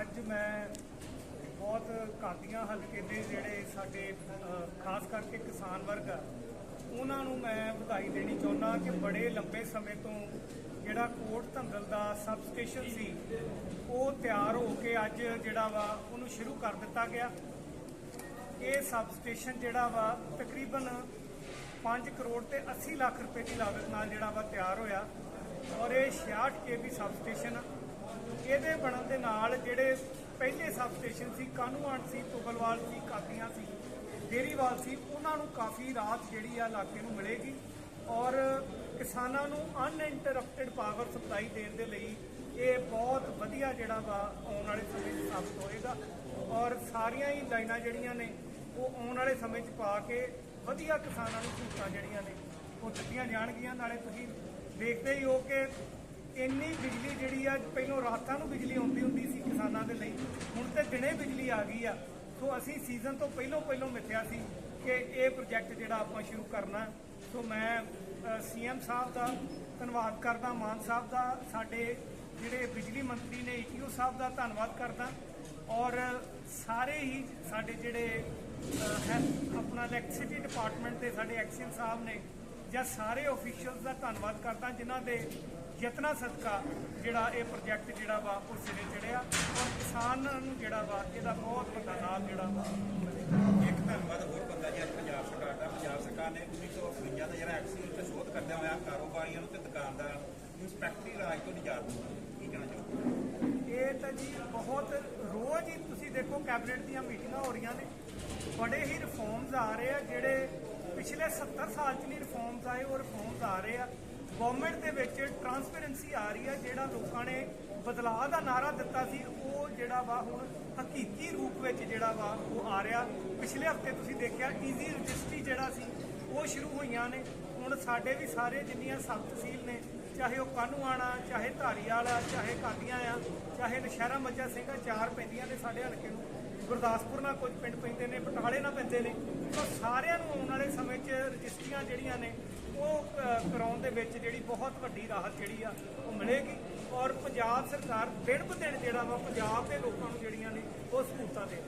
ਅੱਜ ਮੈਂ ਬਹੁਤ ਕਾਦੀਆਂ ਹਲਕੇ ਦੇ ਜਿਹੜੇ ਸਾਡੇ ਖਾਸ ਕਰਕੇ ਕਿਸਾਨ ਵਰਗ ਆ, ਉਹਨਾਂ ਨੂੰ ਮੈਂ ਵਧਾਈ ਦੇਣੀ ਚਾਹੁੰਦਾ ਕਿ ਬੜੇ ਲੰਬੇ ਸਮੇਂ ਤੋਂ ਜਿਹੜਾ ਕੋਟ ਧੰਦਲ ਦਾ ਸਬ ਸਟੇਸ਼ਨ ਸੀ, ਉਹ ਤਿਆਰ ਹੋ ਕੇ ਅੱਜ ਜਿਹੜਾ ਵਾ ਉਹਨੂੰ ਸ਼ੁਰੂ ਕਰ ਦਿੱਤਾ ਗਿਆ ਇਹ ਸਬ ਸਟੇਸ਼ਨ ਜਿਹੜਾ ਵਾ ਤਕਰੀਬਨ 5 ਕਰੋੜ ਤੇ 80 ਲੱਖ ਰੁਪਏ ਦੀ ਲਾਗਤ ਨਾਲ ਜਿਹੜਾ ਵਾ ਤਿਆਰ ਹੋਇਆ ਔਰ ਇਹ 66 ਕੇਵੀ ਸਬ ਸਟੇਸ਼ਨ ਆ। ਇਹਦੇ ਬਣਨ ਦੇ ਨਾਲ ਜਿਹੜੇ ਪਹਿਲੇ ਸਬ ਸਟੇਸ਼ਨ ਸੀ ਕਾਨੂੰਵਾਨ ਸੀ, ਤੁਗਲਵਾਲ ਸੀ, ਕਾਦੀਆਂ ਸੀ, ਡੇਰੀਵਾਲ ਸੀ, ਉਹਨਾਂ ਨੂੰ ਕਾਫੀ ਰਾਹਤ ਜਿਹੜੀ ਆ ਇਲਾਕੇ ਨੂੰ ਮਿਲੇਗੀ ਔਰ ਕਿਸਾਨਾਂ ਨੂੰ ਅਨਇੰਟਰਰਪਟਿਡ ਪਾਵਰ ਸਪਲਾਈ ਦੇਣ ਦੇ ਲਈ ਇਹ ਬਹੁਤ ਵਧੀਆ ਜਿਹੜਾ ਵਾ ਆਉਣ ਵਾਲੇ ਸਮੇਂ 'ਚ ਸਾਬਤ ਹੋਏਗਾ ਔਰ ਸਾਰੀਆਂ ਹੀ ਲਾਈਨਾਂ ਜਿਹੜੀਆਂ ਨੇ, ਉਹ ਆਉਣ ਵਾਲੇ ਸਮੇਂ 'ਚ ਪਾ ਕੇ ਵਧੀਆ ਕਿਸਾਨਾਂ ਨੂੰ ਸਹੂਲਤਾਂ ਜਿਹੜੀਆਂ ਨੇ, ਉਹ ਦਿੱਤੀਆਂ ਜਾਣਗੀਆਂ। ਨਾਲੇ ਤੁਸੀਂ ਦੇਖਦੇ ਹੀ ਹੋ ਕਿ ਇੰਨੀ ਬਿਜਲੀ ਜਿਹੜੀ ਆ, ਪਹਿਲਾਂ ਰਾਤਾਂ ਨੂੰ ਬਿਜਲੀ ਆਉਂਦੀ ਹੁੰਦੀ ਸੀ ਕਿਸਾਨਾਂ ਦੇ ਲਈ, ਹੁਣ ਤੇ ਦਿਨੇ ਬਿਜਲੀ ਆ ਗਈ ਆ। ਸੋ ਅਸੀਂ ਸੀਜ਼ਨ ਤੋਂ ਪਹਿਲਾਂ ਪਹਿਲਾਂ ਮਿੱਥਿਆ ਸੀ ਕਿ ਇਹ ਪ੍ਰੋਜੈਕਟ ਜਿਹੜਾ ਆਪਾਂ ਸ਼ੁਰੂ ਕਰਨਾ। ਸੋ ਮੈਂ ਸੀਐਮ ਸਾਹਿਬ ਦਾ ਧੰਨਵਾਦ ਕਰਦਾ, ਮਾਨ ਸਾਹਿਬ ਦਾ, ਸਾਡੇ ਜਿਹੜੇ ਬਿਜਲੀ ਮੰਤਰੀ ਨੇ, ਈਟੀਓ ਸਾਹਿਬ ਦਾ ਧੰਨਵਾਦ ਕਰਦਾ। ਔਰ ਸਾਰੇ ਹੀ ਸਾਡੇ ਜਿਹੜੇ ਹੈ, ਆਪਣਾ ਇਲੈਕਟ੍ਰਿਸਿਟੀ ਡਿਪਾਰਟਮੈਂਟ ਦੇ ਸਾਡੇ ਐਕਸੀਅਨ ਸਾਹਿਬ ਨੇ ਜਾਂ ਸਾਰੇ ਅਫੀਸ਼ੀਅਲਸ ਦਾ ਧੰਨਵਾਦ ਕਰਦਾ ਜਿਨ੍ਹਾਂ ਦੇ ਯਤਨਾਂ ਸਦਕਾ ਜਿਹੜਾ ਇਹ ਪ੍ਰੋਜੈਕਟ ਜਿਹੜਾ ਵਾ ਉਹ ਸਿਰੇ ਚੜਿਆ ਔਰ ਕਿਸਾਨਾਂ ਨੂੰ ਜਿਹੜਾ ਵਾ ਇਹਦਾ ਬਹੁਤ ਵੱਡਾ ਲਾਭ ਜਿਹੜਾ ਵਾ। ਇੱਕ ਧੰਨਵਾਦ ਹੋਰ ਬੰਦਾ ਜੀ ਅੱਜ ਪੰਜਾਬ ਸਰਕਾਰ ਦਾ। ਪੰਜਾਬ ਸਰਕਾਰ ਨੇ 1958 ਦਾ ਜਿਹੜਾ ਐਕਸੀਡੈਂਟ ਤੇ ਸ਼ੋਧ ਕਰਦਿਆਂ ਹੋਇਆ ਕਾਰੋਬਾਰੀਆਂ ਨੂੰ ਤੇ ਦੁਕਾਨਦਾਰਾਂ ਨੂੰ ਇੰਸਪੈਕਟਰੀ ਰਾਜ ਤੋਂ ਨਿਜਾਤ ਕੀ ਕਹਿਣਾ ਚਾਹੋਗੇ? ਇਹ ਤਾਂ ਜੀ ਬਹੁਤ ਰੋਜ਼ ਹੀ ਤੁਸੀਂ ਦੇਖੋ ਕੈਬਨਿਟ ਦੀਆਂ ਮੀਟਿੰਗਾਂ ਹੋ ਰਹੀਆਂ ਨੇ। ਬੜੇ ਹੀ ਰਿਫਾਰਮਸ ਆ ਰਹੇ ਆ ਜਿਹੜੇ ਪਿਛਲੇ 70 ਸਾਲ ਚ ਨਹੀਂ ਰਿਫਾਰਮਸ ਆਏ, ਉਹ ਰਿਫਾਰਮਸ ਆ ਰਹੇ ਆ। ਗਵਰਨਮੈਂਟ ਦੇ ਵਿੱਚ ਟਰਾਂਸਪੇਰੈਂਸੀ ਆ ਰਹੀ ਆ, ਜਿਹੜਾ ਲੋਕਾਂ ਨੇ ਬਦਲਾਅ ਦਾ ਨਾਰਾ ਦਿੱਤਾ ਸੀ, ਉਹ ਜਿਹੜਾ ਵਾ ਹੁਣ ਹਕੀਕੀ ਰੂਪ ਵਿੱਚ ਜਿਹੜਾ ਵਾ ਉਹ ਆ ਰਿਹਾ। ਪਿਛਲੇ ਹਫ਼ਤੇ ਤੁਸੀਂ ਦੇਖਿਆ ਈਜ਼ੀ ਰਜਿਸਟਰੀ ਜਿਹੜਾ ਸੀ, ਉਹ ਸ਼ੁਰੂ ਹੋਈਆਂ ਨੇ। ਹੁਣ ਸਾਡੇ ਵੀ ਸਾਰੇ ਜਿੰਨੀਆਂ ਸਬ ਤਹਿਸੀਲ ਨੇ, ਚਾਹੇ ਉਹ ਕਾਨੂੰਆਣਾ ਚਾਹੇ ਧਾਰੀਵਾਲ ਆ ਚਾਹੇ ਕਾਦੀਆਂ ਆ, ਚਾਹੇ ਨਸ਼ਹਿਰਾ ਮੱਜਾ ਆ ਚਾਰ ਪੈਂਦੀਆਂ ਨੇ ਸਾਡੇ ਹਲਕੇ ਨੂੰ। ਗੁਰਦਾਸਪੁਰ ਨਾਲ ਕੁਝ ਪਿੰਡ ਪੈਂਦੇ ਨੇ ਬਟਾਲੇ ਨਾਲ ਪੈਂਦੇ ਨੇ। ਸੋ ਸਾਰਿਆਂ ਨੂੰ ਆਉਣ ਵਾਲੇ ਸਮੇਂ 'ਚ ਰਜਿਸਟਰੀਆਂ ਜਿਹੜੀਆਂ ਨੇ, ਉਹ ਕਰਾਉਣ ਦੇ ਵਿੱਚ ਜਿਹੜੀ ਬਹੁਤ ਵੱਡੀ ਰਾਹਤ ਜਿਹੜੀ ਆ, ਉਹ ਮਿਲੇਗੀ। ਔਰ ਪੰਜਾਬ ਸਰਕਾਰ ਦਿਨ ਬ ਦਿਨ ਜਿਹੜਾ ਵਾ, ਪੰਜਾਬ ਦੇ ਲੋਕਾਂ ਨੂੰ ਜਿਹੜੀਆਂ ਨੇ, ਉਹ ਸਹੂਲਤਾਂ ਦੇ